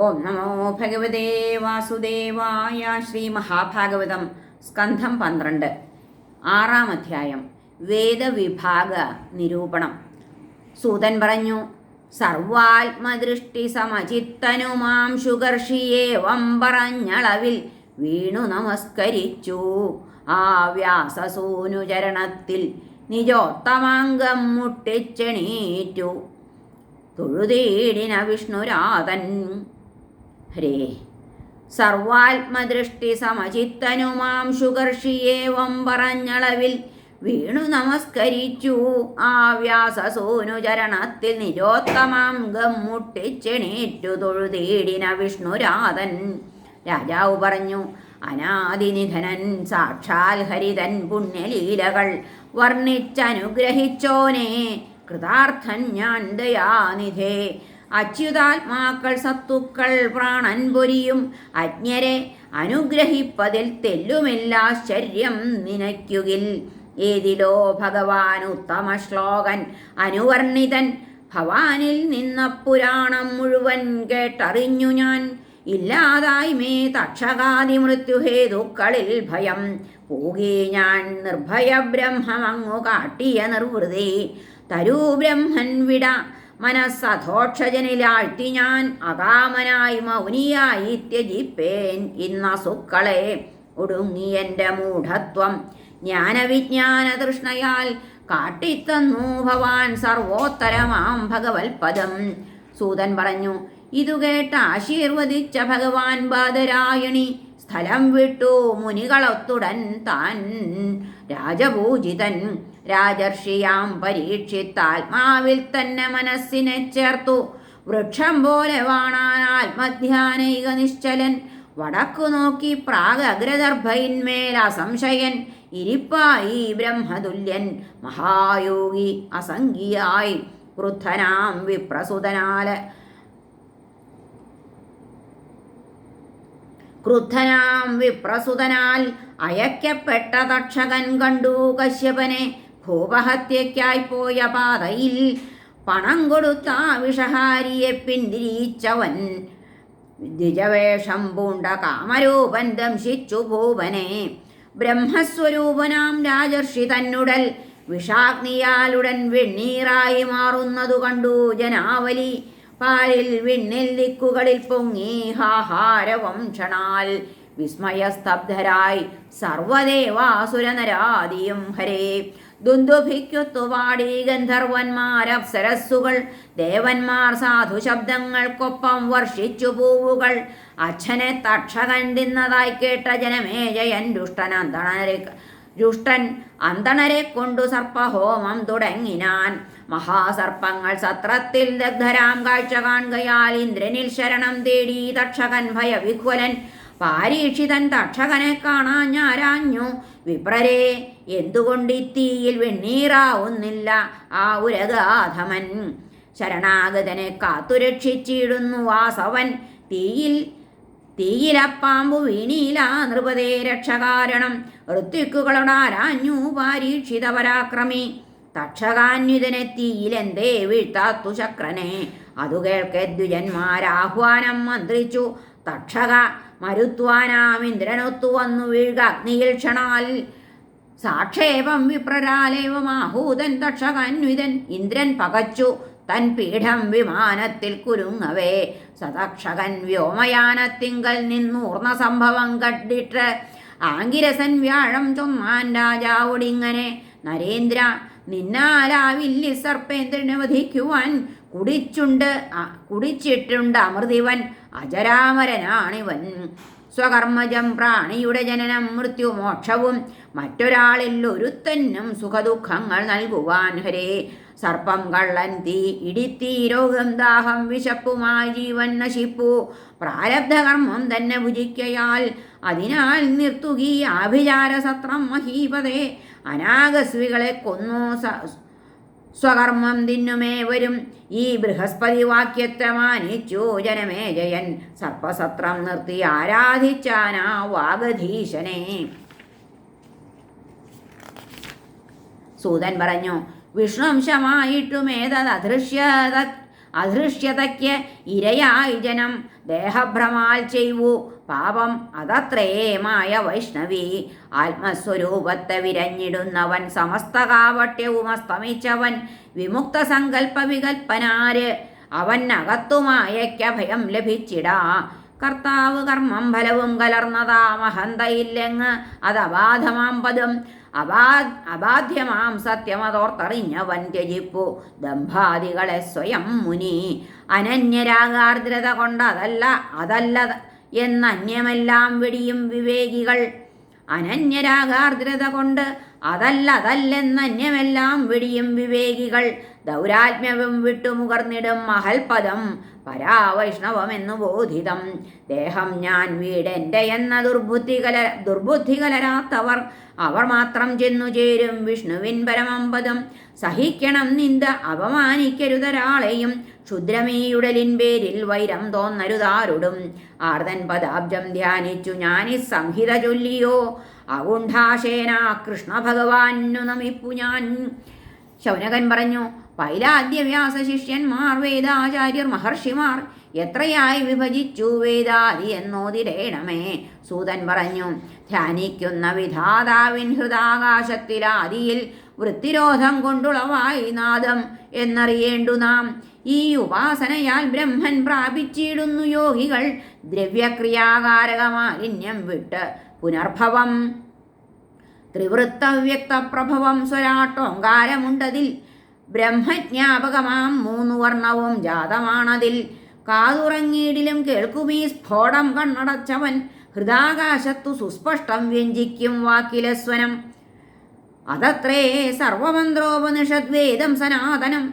ഓം നമോ ഭഗവതേ വാസുദേവായ ശ്രീ മഹാഭാഗവതം സ്കന്ധം പന്ത്രണ്ട് ആറാം അധ്യായം വേദവിഭാഗ നിരൂപണം. സൂതൻ പറഞ്ഞു സർവാത്മദൃഷ്ടി സമചിത്തനുമാം ശുകർഷിയേവം പറഞ്ഞളവിൽ വീണു നമസ്കരിച്ചു. ആ വ്യാസസൂനുചരണത്തിൽ നിജോത്തമാംഗം മുട്ടിച്ചെണീറ്റു. തൊഴുതേടിന വിഷ്ണുരാതൻ ഹരേ. സർവാത്മദൃഷ്ടി സമചിത്തനുമാം ശുകർഷിയേവം പറഞ്ഞളവിൽ വീണു നമസ്കരിച്ചു. ആ വ്യാസസൂനു ചരണത്തിൽ നിരോത്തമാം ഗമ്മുട്ടിച്ചെണീറ്റു തൊഴുതേടിന വിഷ്ണുരാതൻ. രാജാവ് പറഞ്ഞു അനാദിനിധനൻ സാക്ഷാൽ ഹരിതൻ പുണ്യലീലകൾ വർണിച്ചനുഗ്രഹിച്ചോനെ. കൃതാർത്ഥൻ ഞാൻ ദയാനിധേ. അച്യുതാത്മാക്കൾ സത്തുക്കൾ പ്രാണൻ പൊരിയും അജ്ഞരെ അനുഗ്രഹിപ്പതിൽ തെല്ലുമില്ലാശ്ചര്യം നിനയ്ക്കുകിൽ ഏതിലോ ഭഗവാൻ ഉത്തമ ശ്ലോകൻ അനുവർണിതൻ. ഭവാനിൽ നിന്ന പുരാണം മുഴുവൻ കേട്ടറിഞ്ഞു ഞാൻ. ഇല്ലാതായ്മേ തക്ഷകാതി മൃത്യുഹേതുക്കളിൽ ഭയം. പോകേ ഞാൻ നിർഭയ ബ്രഹ്മമങ്ങു കാട്ടിയ നിർവൃതി. തരൂ ബ്രഹ്മൻ വിട. മനസ്സധോക്ഷജനിലാഴ്ത്തി ഞാൻ അകാമനായി മൗനിയായി ത്യജിപ്പേൻ ഇന്ന സുക്കളെ. ഒടുങ്ങി എന്റെ മൂഢത്വം. ജ്ഞാനവിജ്ഞാന തൃഷ്ണയാൽ കാട്ടിത്തന്നു ഭവാൻ സർവോത്തരമാം ഭഗവത്പദം. സൂതൻ പറഞ്ഞു ഇതു കേട്ട് ആശീർവദിച്ച ഭഗവാൻ ബാദരായണി സ്ഥലം വിട്ടു മുനികളൊത്തുടൻ താൻ രാജപൂജിതൻ. രാജർഷിയാം പരീക്ഷിത്താത്മാവിൽ തന്നെ മനസ്സിനെ ചേർത്തു. വൃക്ഷം പോലെ വാണാൻ ആത്മധ്യാനൈക നിശ്ചലൻ. വടക്കു നോക്കി പ്രാഗഗ്രദർഭയിന്മേൽ അസംശയൻ. ഇരിപ്പായി ബ്രഹ്മതുല്യൻ. മഹായോഗി അസംഖ്യായി ക്രുദ്ധനാം വിപ്രസുതനാല്. ക്രുദ്ധനാം വിപ്രസുതനാൽ അയക്കപ്പെട്ട തക്ഷകൻ കണ്ടു കശ്യപനെ. ഭൂപഹത്യയ്ക്കായി പോയ പാതയിൽ പണം കൊടുത്ത വിഷഹാരിയെ പിന്തിരിച്ചവൻ ദ്വിജവേഷം പൂണ്ട കാമരൂപൻ ദംശിച്ചു ഭൂപനെ ബ്രഹ്മസ്വരൂപനാം രാജർഷി തന്നുടൽ വിഷാഗ്നിയാലുടൻ വെണ്ണീറായി മാറുന്നതു കണ്ടു ജനാവലി. പാലിൽ വിണ്ണിൽ ദിക്കുകളിൽ പൊങ്ങി ഹാഹാരവംഷണാൽ വിസ്മയസ്തബ്ധരായി സർവദേവാസുരനരാദിയും ഹരേ. ദുന്ദുഭിക്കൊത്തുപാടി ഗന്ധർവന്മാർ അപ്സരസ്സുകൾ ദേവന്മാർ സാധു ശബ്ദങ്ങൾക്കൊപ്പം വർഷിച്ചു പൂവുകൾ. അച്ഛനെ തക്ഷകൻ തിന്നതായി കേട്ട ജനമേജയൻ ദുഷ്ടൻ അന്തണരെ ദുഷ്ടൻ അന്തണരെ കൊണ്ടു സർപ്പഹോമം തുടങ്ങിനാൻ. മഹാസർപ്പങ്ങൾ സത്രത്തിൽ ദഗ്ധരാം കാഴ്ച കാണുകയാൽ ഇന്ദ്രനിൽ ശരണം തേടി തക്ഷകൻ ഭയവിഹ്വലൻ. പാരീക്ഷിതൻ തക്ഷകനെ കാണാഞ്ഞാരാഞ്ഞു വിപ്രരെ എന്തുകൊണ്ടിത്തീയിൽ വെണ്ണീറാവുന്നില്ല? ആ ഉരഗാധമൻ ശരണാഗതനെ കാത്തുരക്ഷിച്ചിടുന്നു വാസവൻ. തീയിൽ തീയിലപ്പാമ്പു വീണിയില നൃപതേ രക്ഷകാരണം. ഋത്വിക്കുകളോടാരാഞ്ഞു പാരീക്ഷിത പരാക്രമി തക്ഷകാന്യുതനെ തീയിലെന്തേ വീഴ്ത്താത്തു ശക്രനെ? അതു കേൾക്കെ ദ്വിജന്മാരാഹ്വാനം മന്ത്രിച്ചു. തക്ഷക മരുത്വാനാം ഇന്ദ്രനൊത്തു വന്നു വീഴ്ക അഗ്നിയിൽ ക്ഷണാൽ. സാക്ഷേപം വിപ്രരാലേവമാഹൂതൻ തക്ഷകാന്വിതൻ ഇന്ദ്രൻ പകച്ചു. തൻ പീഠം വിമാനത്തിൽ കുരുങ്ങവേ സതക്ഷകൻ വ്യോമയാനത്തിങ്കൽ നിന്നൂർന്ന സംഭവം കണ്ടിട്ട് ആങ്കിരസൻ വ്യാഴം ചൊമ്മാൻ രാജാവോടിങ്ങനെ നരേന്ദ്ര നിന്നാലാവില്ലി സർപ്പേന്ദ്രനെ വധിക്കുവാൻ കുടിച്ചുണ്ട് കുടിച്ചിട്ടുണ്ട് അമൃതിവൻ അജരാമരനാണിവൻ. സ്വകർമ്മജം പ്രാണിയുടെ ജനനം മൃത്യു മോക്ഷവും. മറ്റൊരാളിൽ ഒരുത്തന്നും സുഖദുഃഖങ്ങൾ നൽകുവാൻ ഹരേ. സർപ്പം കള്ളൻ തീ ഇടിത്തീ രോഗം ദാഹം വിശപ്പുമായി ജീവൻ നശിപ്പു. പ്രാരബ്ധകർമ്മം തന്നെ ഭുജിക്കയാൽ അതിനാൽ നിർത്തുകീ. ആഭിചാരസത്രം മഹീപതേ. അനാഗസ്വികളെ കൊന്നു സ്വകർമ്മം തിന്നുമേ വരും. ഈ ബൃഹസ്പതി വാക്യത്തെ മാനിച്ചു ജനമേ ജയൻ. സർപ്പസത്രം നിർത്തി ആരാധിച്ചാനാ വാഗധീശനെ. സൂതൻ പറഞ്ഞു വിഷ്ണുവംശമായിട്ടുമേതദൃശ്യ അധൃഷ്യതയ്ക്ക് ഇരയായി ജനം ദേഹഭ്രമാൽ ചെയ്വു. പാപം അതത്രേമായ വൈഷ്ണവി. ആത്മസ്വരൂപത്തെ വിരഞ്ഞിടുന്നവൻ സമസ്ത കാവട്യവും അസ്തമിച്ചവൻ. വിമുക്ത സങ്കല്പ വികൽപ്പനാര് അവൻ അകത്തുമായയ്ക്ക ഭയം ലഭിച്ചിടാ. കർത്താവ് കർമ്മം ഫലവും കലർന്നതാമഹന്തയില്ലെങ്ങ് അതബാധമാം പദം അബാ അബാധ്യമാം സത്യമതോർത്തറിഞ്ഞവൻ ത്യജിപ്പു. ദംഭാദികളെ സ്വയം മുനി. അനന്യരാഗാർദ്രത കൊണ്ടതല്ല അതല്ല എന്നന്യമെല്ലാം വെടിയും വിവേകികൾ. അനന്യരാഗാർദ്രത കൊണ്ട് അതല്ലതല്ലെന്നന്യമെല്ലാം വെടിയും വിവേകികൾ. ദൗരാത്മ്യവും വിട്ടുമുകർന്നിടും മഹൽപദം പരാവൈഷ്ണവമെന്നു ബോധിതം ദേഹം ഞാൻ വീടെന്റെ എന്ന ദുർബുദ്ധികല ദുർബുദ്ധികലരാത്തവർ അവർ മാത്രം ചെന്നു ചേരും വിഷ്ണുവിൻ പരമമ്പദം. സഹിക്കണം നിന്ദ അപമാനിക്കരുതൊരാളെയും ക്ഷുദ്രമീയുടലിൻ പേരിൽ വൈരം തോന്നരുതാരുടും. ആർദൻ പദാബ്ജം ധ്യാനിച്ചു ഞാനി സംഹിത ചൊല്ലിയോ? അകുണ്ഠാശേന കൃഷ്ണ ഭഗവാനു നമിപ്പു ഞാൻ. ശൗനകൻ പറഞ്ഞു പൈലാദ്യ വ്യാസ ശിഷ്യന്മാർ വേദാചാര്യർ മഹർഷിമാർ. എത്രയായി വിഭജിച്ചു വേദാദി എന്നോതിരേണമേ. സൂതൻ പറഞ്ഞു ധ്യാനിക്കുന്ന വിധാതാവിൻ ഹൃദാകാശത്തിലാദിയിൽ വൃത്തിരോധം കൊണ്ടുളവായി നാദം എന്നറിയേണ്ടു നാം. ഈ ഉപാസനയാൽ ബ്രഹ്മൻ പ്രാപിച്ചിടുന്നു യോഗികൾ. ദ്രവ്യക്രിയാകാരക മാലിന്യം വിട്ട് പുനർഭവം. ത്രിവൃത്തവ്യക്തപ്രഭവം സ്വരാട്ടോങ്കാരമുണ്ടതിൽ ബ്രഹ്മജ്ഞാപകമാം മൂന്നു വർണവും ജാതമാണതിൽ. കാതുറങ്ങിയിടിലും കേൾക്കുമീ സ്ഫോടം കണ്ണടച്ചവൻ ഹൃദാകാശത്തു സുസ്പഷ്ടം വ്യഞ്ജിക്കും വാക്കിലസ്വനം. അതത്രേ സർവമന്ത്രോപനിഷദ്വേദം സനാതനം.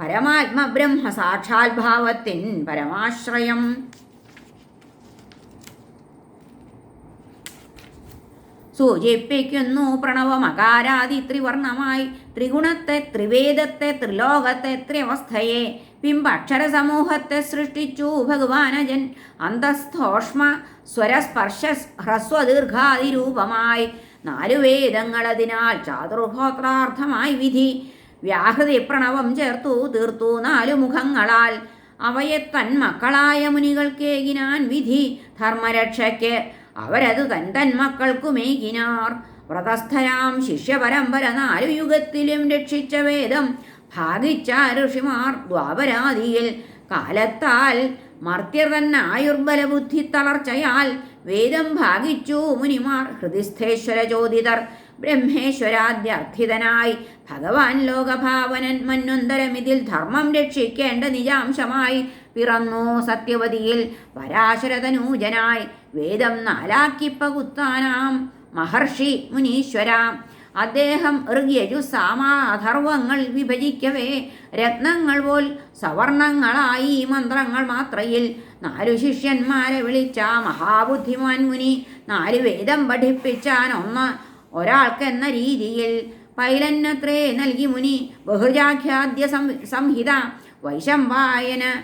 പരമാത്മബ്രഹ്മ സാക്ഷാത്ഭാവത്തിൻ പരമാശ്രയം. സൂചിപ്പിക്കുന്നു. പ്രണവമകാരാതി ത്രിവർണമായി ത്രിഗുണത്തെ ത്രിവേദത്തെ ത്രിലോകത്തെ ത്രിയവസ്ഥയെ പിമ്പക്ഷര സമൂഹത്തെ സൃഷ്ടിച്ചു. ഭഗവാനജൻ അന്തസ്ഥോഷ്മ സ്വരസ്പർശ ഹ്രസ്വദീർഘാതിരൂപമായി നാലു വേദങ്ങൾ അതിനാൽ ചാതുർഹോത്രാർത്ഥമായി വിധി. വ്യാഹൃതി പ്രണവം ചേർത്തു തീർത്തു നാലു മുഖങ്ങളാൽ. അവയെ തന്മക്കളായ മുനികൾക്കേകിനാൻ വിധി. ധർമ്മരക്ഷയ്ക്ക് അവരതു തൻ തൻ മക്കൾക്കുമേകിനാർ വ്രതസ്ഥരാം ശിഷ്യപരമ്പര നാലു യുഗത്തിലും രക്ഷിച്ച വേദം ഭാഗിച്ച ഋഷിമാർ ദ്വാപരാതിയിൽ കാലത്താൽ മർത്യർ തന്നെ ആയുർബല ബുദ്ധി തളർച്ചയാൽ വേദം ഭാഗിച്ചു മുനിമാർ ഹൃദിസ്ഥേശ്വര ചോദിതർ ബ്രഹ്മേശ്വരാദ്യർത്ഥിതനായി ഭഗവാൻ ലോകഭാവനൻ മന്വന്തരമിതിൽ ധർമ്മം രക്ഷിക്കേണ്ട നിജാംശമായി പിറന്നു സത്യവതിയിൽ. പരാശരതനൂജനായി വേദം നാലാക്കിപ്പകുത്താനാം. മഹർഷി മുനീശ്വര. അദ്ദേഹം ഋഗ്യജു സാമാധർവങ്ങൾ വിഭജിക്കവേ. രത്നങ്ങൾ പോൽ സവർണങ്ങളായി മന്ത്രങ്ങൾ മാത്രയിൽ. നാലു ശിഷ്യന്മാരെ വിളിച്ച മഹാബുദ്ധിമാൻ മുനി നാല് വേദം പഠിപ്പിച്ചാൻ ഒന്ന് ഒരാൾക്കെന്ന രീതിയിൽ. പൈലന്നത്രേ നൽകി മുനി ബഹുജാഖ്യാദ്യ സംഹിത. വൈശംവായന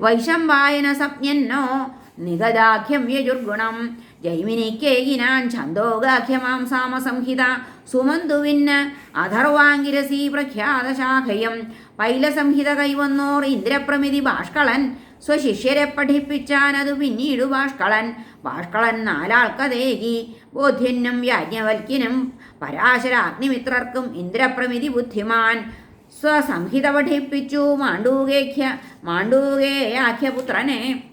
വൈശംവായന സപ്ഞന്നോ നിഗദാഖ്യം യജുർഗുണം. ജൈമിനിക്കേകിനാൻ ഛന്തോഗാഖ്യമാം സാമസംഹിത. സുമന്തുവിന് അഥർവാങ്കിരസി പ്രഖ്യാത ശാഖയം പൈലസംഹിത കൈവന്നോർ ഇന്ദ്രപ്രമിതി ഭാഷ്കളൻ. സ്വശിഷ്യരെ പഠിപ്പിച്ചാനതു പിന്നീടു ഭാഷ്കളൻ. ഭാഷ്കളൻ നാലാൾക്കതേകി. ബോധ്യനും യാജ്ഞവൽക്കിനും പരാശരാഗ്നിമിത്രർക്കും ഇന്ദ്രപ്രമിതി ബുദ്ധിമാൻ. സ്വസംഹിത പഠിപ്പിച്ചു മാണ്ഡൂകേഖ്യ മാണ്ഡൂകേയാഖ്യപുത്രനെ.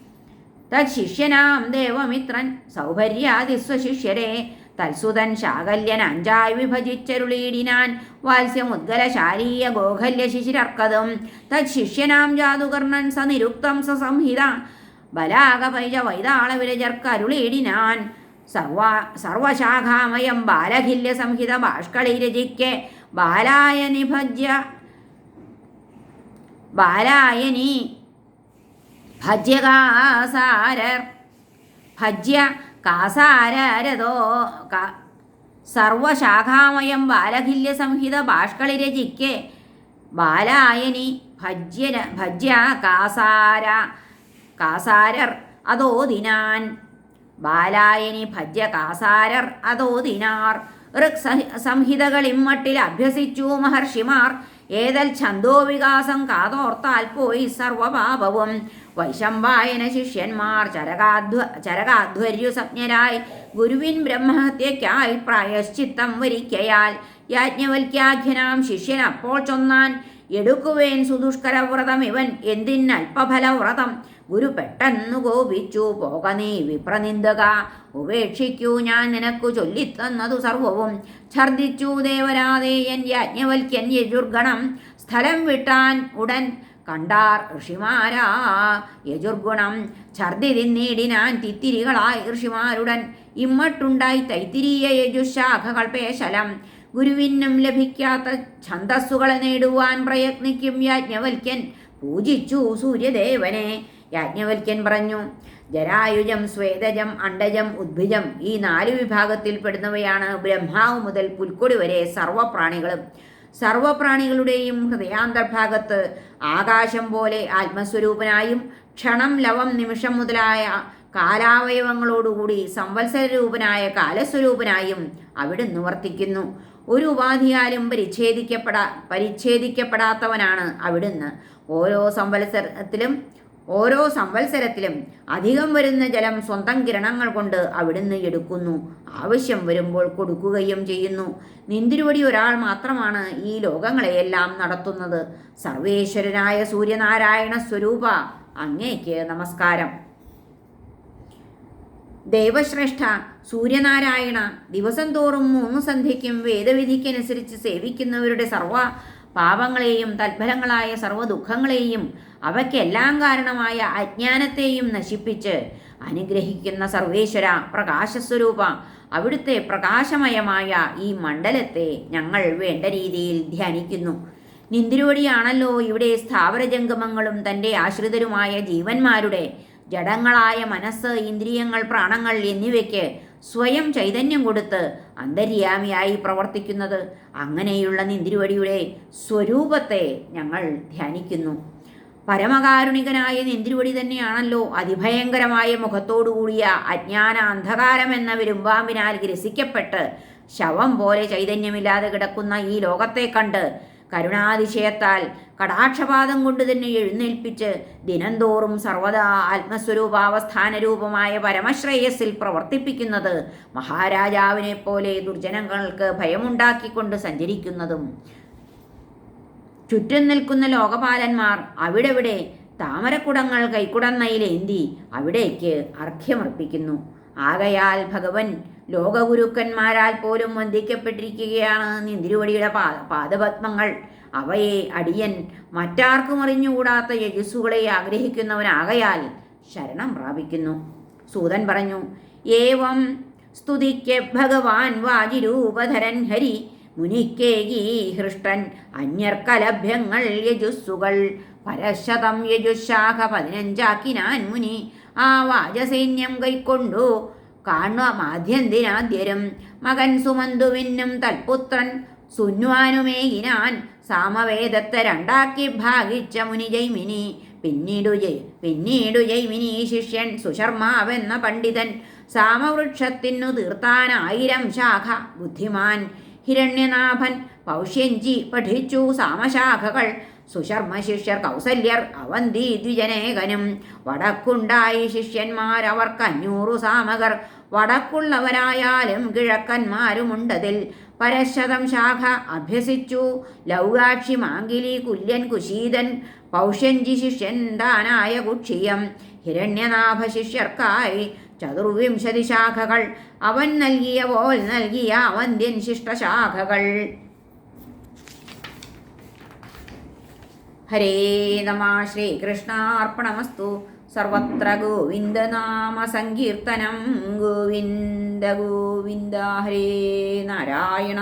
തത്ശിഷ്യനാം ദേവമിത്രൻ സൗഭര്യാതിസ്വശിഷ്യരെ തത്സുതൻ ശാകല്യൻ അഞ്ചായി വിഭജിച്ചരുളീടിനാൻ വാത്സ്യമുദ്ഗലശാലീയ ഗോഖല്യ ശിശിരർക്കതും തത്ശിഷ്യനാം ജാതുകർണൻ സ നിരുക്തം സ സസംഹിത ബലാകപൈജ വൈതാള വിരജർക്കരുളീടിനാൻ സർവ സർവശാഖാമയം ബാലഖില്യ സംഹിത ഭാഷ്കളി രചിക്കെ. ബാലായ നിഭജ്യ ബാലായനി ഭജ്യകാസാരർ ഭജ്യ കാസാരരതോ സർവശാഖാമയം ബാലഖില്യ സംഹിത ഭാഷ്കളി രചിക്കെ. ബാലായനി ഭജ്യ ഭജ്യ കാസാര കാസാരർ അതോ ദിനാൻ ബാലായനി ഭജ്യ കാസാരർ അതോ ദിനാർ ഋക് സംഹിതകളിമ്മട്ടിൽ അഭ്യസിച്ചു മഹർഷിമാർ. ഏതൽ ഛന്തോ വികാസം കാതോർത്താൽ പോയി സർവപാപവും. വൈശമ്പായന ശിഷ്യന്മാർ ചരകാധ്വ ചരകാധ്വർയു സംജ്ഞരായി ഗുരുവിൻ ബ്രഹ്മഹത്യയ്ക്കായി പ്രായശ്ചിത്തം വരിക്കയാൽ യാജ്ഞവൽക്യാഖ്യനാം ശിഷ്യൻ അപ്പോൾ ചൊന്നാൻ എടുക്കുവേൻ സുദുഷ്കരവ്രതം ഇവൻ എന്തിനൽപഫലവ്രതം ഗുരു പെട്ടെന്നു കോപിച്ചു പോക നീ വിപ്രനിന്ദക ഉപേക്ഷിക്കൂ ഞാൻ നിനക്കു ചൊല്ലിത്തന്നതു സർവവും. ഛർദിച്ചു ദേവരാതേയൻ യാജ്ഞവൽക്യൻ യജുർഗണം സ്ഥലം വിട്ടാൻ ഉടൻ കണ്ടാർ ഋഷിമാരാ യജുർഗുണം ഛർദി തിന്നീടിനാൻ തിത്തിരികളായി ഋഷിമാരുടൻ. ഇമ്മട്ടുണ്ടായി തൈത്തിരീയ യജുശാഖകൾ പേശലം. ഗുരുവിനും ലഭിക്കാത്ത ഛന്തസ്സുകളെ നേടുവാൻ പ്രയത്നിക്കും യാജ്ഞവൽക്യൻ. പൂജിച്ചു സൂര്യദേവനെ യാജ്ഞവൽക്യൻ പറഞ്ഞു ജരായുജം സ്വേദജം അണ്ടജം ഉദ്ഭിജം ഈ നാല് വിഭാഗത്തിൽപ്പെടുന്നവയാണ് ബ്രഹ്മാവ് മുതൽ പുൽക്കൊടി വരെ സർവപ്രാണികളും. സർവപ്രാണികളുടെയും ഹൃദയാന്തർഭാഗത്ത് ആകാശം പോലെ ആത്മസ്വരൂപനായും ക്ഷണം ലവം നിമിഷം മുതലായ കാലാവയവങ്ങളോടുകൂടി സംവത്സര രൂപനായ കാലസ്വരൂപനായും അവിടുന്ന് വർത്തിക്കുന്നു ഒരു ഉപാധിയാലും പരിച്ഛേദിക്കപ്പെടാ പരിച്ഛേദിക്കപ്പെടാത്തവനാണ് അവിടുന്ന്. ഓരോ സംവത്സരത്തിലും ഓരോ സംവത്സരത്തിലും അധികം വരുന്ന ജലം സ്വന്തം കിരണങ്ങൾ കൊണ്ട് അവിടുന്ന് എടുക്കുന്നു. ആവശ്യം വരുമ്പോൾ കൊടുക്കുകയും ചെയ്യുന്നു. നിന്തിരുവടി ഒരാൾ മാത്രമാണ് ഈ ലോകങ്ങളെയെല്ലാം നടത്തുന്നത്. സർവേശ്വരനായ സൂര്യനാരായണ സ്വരൂപ അങ്ങേക്ക് നമസ്കാരം. ദേവശ്രേഷ്ഠ സൂര്യനാരായണ ദിവസം തോറും മൂന്ന് സന്ധ്യയ്ക്കും വേദവിധിക്കനുസരിച്ച് സേവിക്കുന്നവരുടെ സർവ പാപങ്ങളെയും തൽഫലങ്ങളായ സർവ ദുഃഖങ്ങളെയും അവയ്ക്കെല്ലാം കാരണമായ അജ്ഞാനത്തെയും നശിപ്പിച്ച് അനുഗ്രഹിക്കുന്ന സർവേശ്വര പ്രകാശസ്വരൂപ അവിടുത്തെ പ്രകാശമയമായ ഈ മണ്ഡലത്തെ ഞങ്ങൾ വേണ്ട രീതിയിൽ ധ്യാനിക്കുന്നു. നിന്ദിരോടിയാണല്ലോ ഇവിടെ സ്ഥാവരജംഗമങ്ങളും തന്റെ ആശ്രിതരുമായ ജീവന്മാരുടെ ജഡങ്ങളായ മനസ്സ് ഇന്ദ്രിയങ്ങൾ പ്രാണങ്ങൾ എന്നിവയ്ക്ക് സ്വയം ചൈതന്യം കൊടുത്ത് അന്തര്യാമിയായി പ്രവർത്തിക്കുന്നത്. അങ്ങനെയുള്ള നിന്തിരുവടിയുടെ സ്വരൂപത്തെ ഞങ്ങൾ ധ്യാനിക്കുന്നു. പരമകാരുണികനായ നിന്തിരുവടി തന്നെയാണല്ലോ അതിഭയങ്കരമായ മുഖത്തോടുകൂടിയ അജ്ഞാന അന്ധകാരം എന്ന വിരുമ്പാമ്പിനാൽ ഗ്രസിക്കപ്പെട്ട് ശവം പോലെ ചൈതന്യമില്ലാതെ കിടക്കുന്ന ഈ ലോകത്തെ കണ്ട് കരുണാതിശയത്താൽ കടാക്ഷപാതം കൊണ്ട് തന്നെ എഴുന്നേൽപ്പിച്ച് ദിനംതോറും സർവദാ ആത്മസ്വരൂപാവസ്ഥാന രൂപമായ പരമശ്രേയസ്സിൽ പ്രവർത്തിപ്പിക്കുന്നത് മഹാരാജാവിനെ പോലെ ദുർജനങ്ങൾക്ക് ഭയമുണ്ടാക്കിക്കൊണ്ട് സഞ്ചരിക്കുന്നതും. ചുറ്റും നിൽക്കുന്ന ലോകപാലന്മാർ അവിടെവിടെ താമരക്കുടങ്ങൾ കൈക്കുടന്നയിലേന്തി അവിടേക്ക് അർഘ്യമർപ്പിക്കുന്നു. ആകയാൽ ഭഗവൻ ലോകഗുരുക്കന്മാരാൽ പോലും വന്ദിക്കപ്പെട്ടിരിക്കുകയാണ് നിന്തിരുവടിയുടെ പാ പാദപത്മങ്ങൾ. അവയെ അടിയൻ മറ്റാർക്കും അറിഞ്ഞുകൂടാത്ത യജസ്സുകളെ ആഗ്രഹിക്കുന്നവനാകയാൽ ശരണം പ്രാപിക്കുന്നു. സൂതൻ പറഞ്ഞു ഏവം സ്തുതിക്ക് ഭഗവാൻ വാജിരൂപധരൻ ഹരി മുനിക്കേകീ ഹൃഷ്ടൻ അന്യർക്കലഭ്യങ്ങൾ യജുസ്സുകൾ. പരശതം യജുശാഖ പതിനഞ്ചാക്കിനാൻ മുനി ആ വാജസൈന്യം കൈക്കൊണ്ടു കാണുക മാധ്യന്തിനാദ്യരും. മകൻ സുമന്തുവിനും തൽപുത്രൻ സുന്വാനുമേകിനാൻ സാമവേദത്തെ രണ്ടാക്കി ഭാഗിച്ച മുനി ജൈമിനി. പിന്നീടു ജയ് പിന്നീടു ജൈമിനി ശിഷ്യൻ സുശർമാവെന്ന പണ്ഡിതൻ. സാമവൃക്ഷത്തിനു തീർത്താൻ ആയിരം ശാഖ ബുദ്ധിമാൻ. ഹിരണ്യനാഭൻ പൗഷ്യഞ്ചി പഠിച്ചു സാമശാഖകൾ. സുശർമ്മ ശിഷ്യർ കൗസല്യർ അവന്തി ദ്വിജനേകനും. വടക്കുണ്ടായി ശിഷ്യന്മാരവർക്ക് അഞ്ഞൂറു സാമകർ. വടക്കുള്ളവരായാലും കിഴക്കന്മാരുമുണ്ടതിൽ പരശതം ശാഖ അഭ്യസിച്ചു. ലൗകാക്ഷി മാങ്കിലി കുല്യൻ കുശീതൻ പൗഷ്യഞ്ചി ശിഷ്യൻ ദാനായ കുക്ഷിയം ഹിരണ്യനാഭ ശിഷ്യർക്കായി ചതുർവിംശതി ശാഖകൾ. അവൻ നൽകിയ പോൽ നൽകിയ അവന്ത്യൻ ശിഷ്ടശാഖകൾ. ഹരേ നമ ശ്രീകൃഷ്ണാർപ്പണമസ്തു. സർവത്ര ഗോവിന്ദനാമ സങ്കീർത്തനം. ഗോവിന്ദ ഗോവിന്ദ ഹരേ നാരായണ.